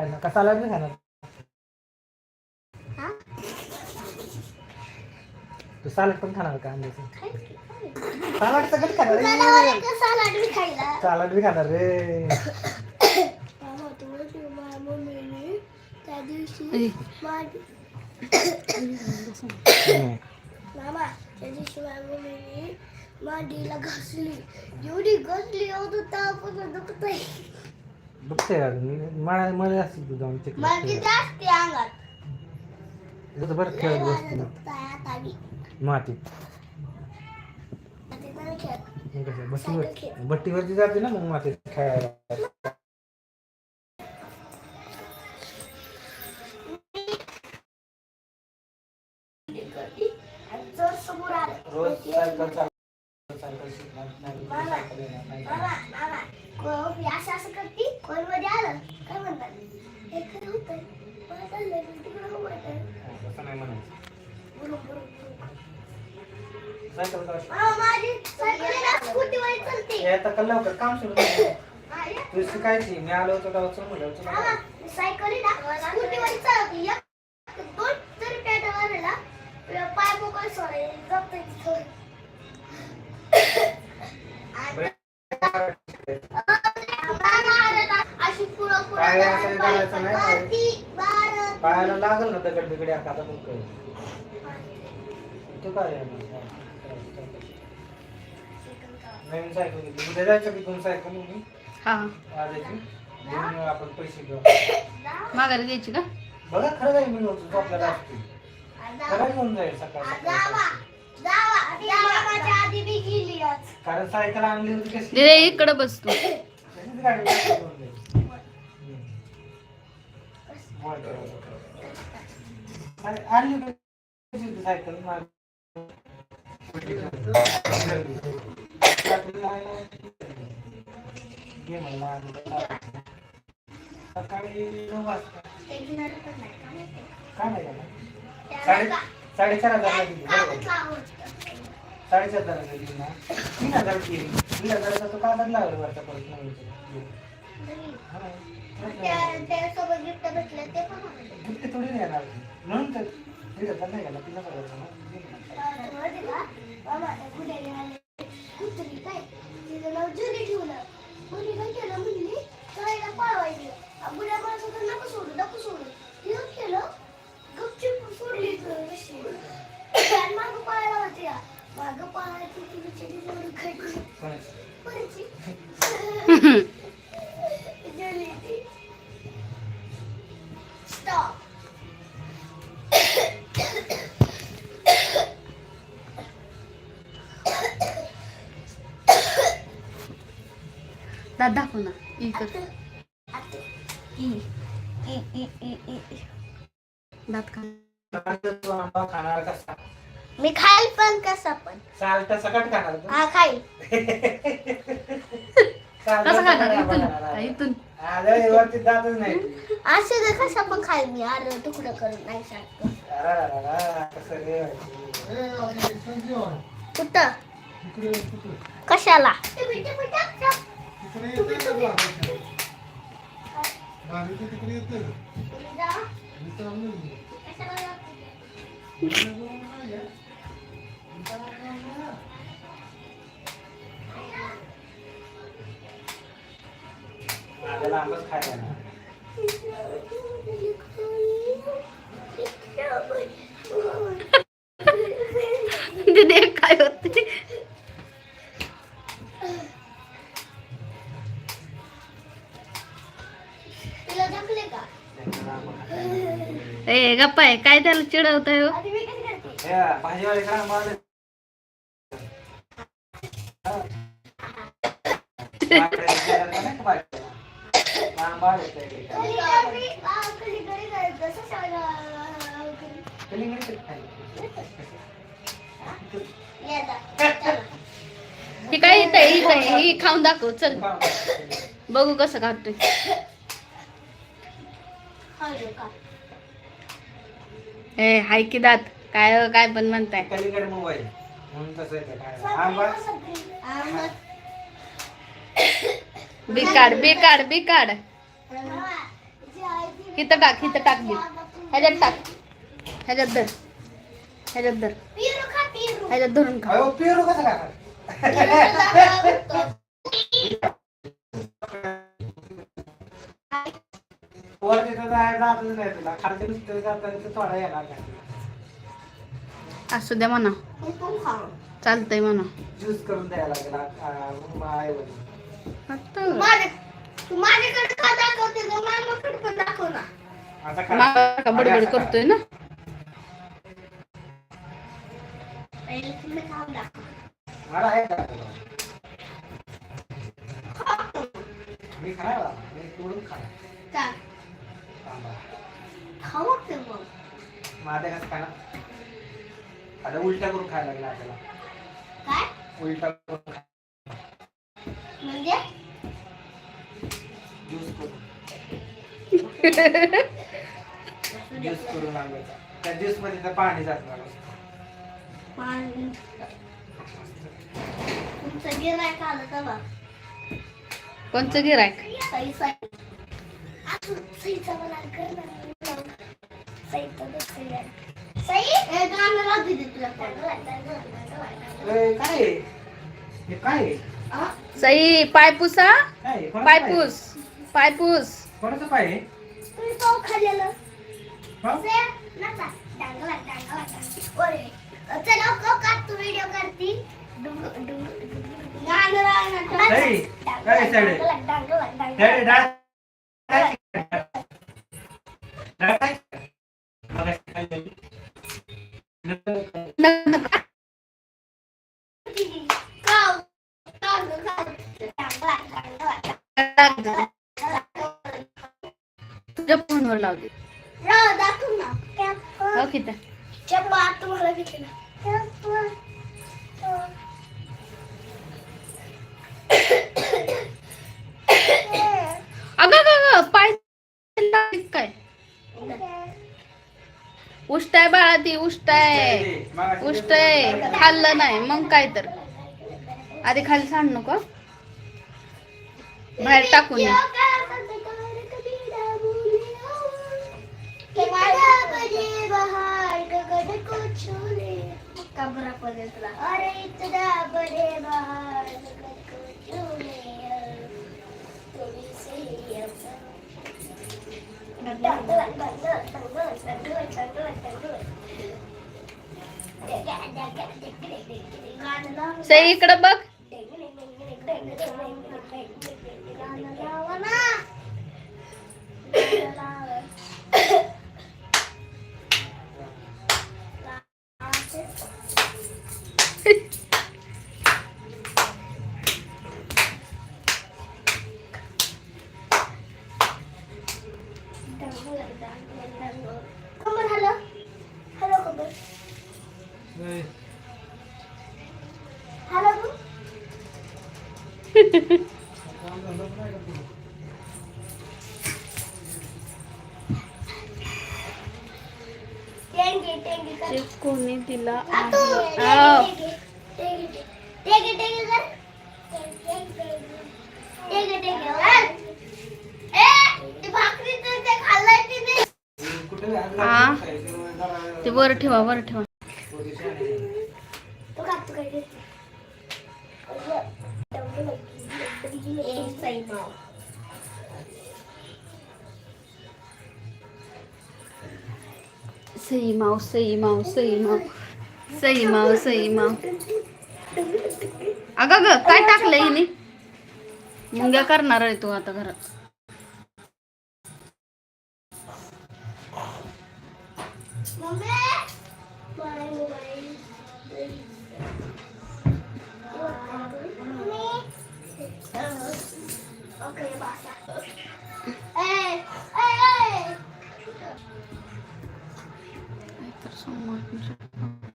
खायला का सलाड नाही खाणार? हा? तू सलाड पण खाणार का अंड्याचं. सलाड सगळं खाणार रे. सलाड बी खाणार रे. त्या दिवशी मामा त्या दिवशी माझ्या मम्मीने मांडीला घासली. एवढी घासली एवढं तापासून दुखत आहे बघते यार. मला मला असं तू जाऊन चेक असते अंगात. बरं खेळत बसते. मातीत. मग कसं बट्टीवर बट्टीवरती जाते ना मग मातीत खेळायला. असं असं करते कोणमध्ये आलं काय म्हणतात हे खरं हो तसं नाही म्हणायचं लवकर काम सुरू तू शिकायची मी आलो होतो तेव्हा चल म्हणजे चला सायकल आहे स्कूटीवर चालवते. एक दोन तरी पाय मोकळे सोडायचे, जपतंय असं करायचं नाही. पायाला लागल ना दगड बिगड आता पण कळ तू काय? नवीन सायकल घेतली. उद्या जायचं की दोन सायकल मी हा. आजायची घेऊन आपण पैसे घेऊ. माघारी द्यायची का? बघा खरं काय मी होतो आपल्याला असते खरं घेऊन जाईल सकाळ. कारण सायकल आणली होती कशी दे इकडं बस तू तशीच गाडी घेऊन जाईल. हम्म. मोठं. आणि आणली कशी होती सायकल. घे म्हणलं. सकाळी नऊ वाजता काय नाही झालं? साडे साडेचार हजारला गेली त्याला बरोबर का आवडतं? साडेचार ना तीन हजार गेली तीन हजाराचा तो कागद लागेल वरचा परत नवीन हा. गिफ्ट थोडी नाही येणार म्हणून तर दीड हजार नाही गेला तीन हजार होता ना. दात दाखव ना. ई ई. दात खा तो आंबा खाणार कसा मी खाईल पण कसा पण. चालता सकट खाणार तो. हा खाईल. कसं सकट खाणार आंबा इथून खाणार. हा, इथून हा, लय वरती जातच नाही असे तर कसा पण खाईल मी अरे तुकडं करून नाही सांगतो अरारारा, कसं रे कुठं कशाला माझ्याला आंबाच खायला नाही. दीदी काय होते तुला जमले का त्याला आंबा खायला नाही. ए गप्पा आहे काय त्याला चिडवताय हो आधी मी कधी करते हे, भाजीवाले का आंबा आले? हा. काय. ही खाऊन दाखव चल. बघू कसं का. ए हाय की दात. काय काय पण म्हणताय. कलिंगड मोबाईल. म्हणून तसं येतं काय? आंबा? आंबा. बिकाड बिकाड बिकाड. इथं टाक इथं टाक दे ह्याच्यात टाक. ह्याच्यात धर. ह्याच्यात धर. पिरू खा. पिरू ह्याच्यात धरून खा पेरू कसं असू द्या म्हणा. चालतंय म्हणा. ज्यूस करून द्यायला लागेल माझ्याकडे मामा बडबड. करतोय ना? पहिले तुम्ही खाऊन दाखव मला आहे ज्यूस करून आणायचा. त्या ज्यूसमध्ये तर पाणी जात. पाणी. तुमचं गिरायक आलं तेव्हा कोणचं गिरायक सई सई असं सईचा मला कर ना सईचा बघ सई आहे. सई? हे गाणं राहू दे तुला काय आहे? काय आहे? आ? सई पायपुसा? पायपूस. पायपूस. कोणाचं पाय पाव खाल्लेलं. चला को का तू व्हिडिओ करती डुंग डुंग आहे आहे? फोनवर लावते हो तुम्हाला अगं अगं, अगं पाय काय? उष्टाय बाळा ती उष्टाय उष्टाय. खाल्लं नाही मग काय तर. आधी खाली सांड नको. बाहेर टाकून सई इकडं बघ कोणी दिला आ? ते वर ठेवा वर ठेवा. सई माव सई माव सई माव सई माव सई माव अगं ग काय टाकलं हिने मुंग्या करणार आहे तू आता घरात मम्मी माय मोबाईल ओके बासा ए ए ए तर सोमवार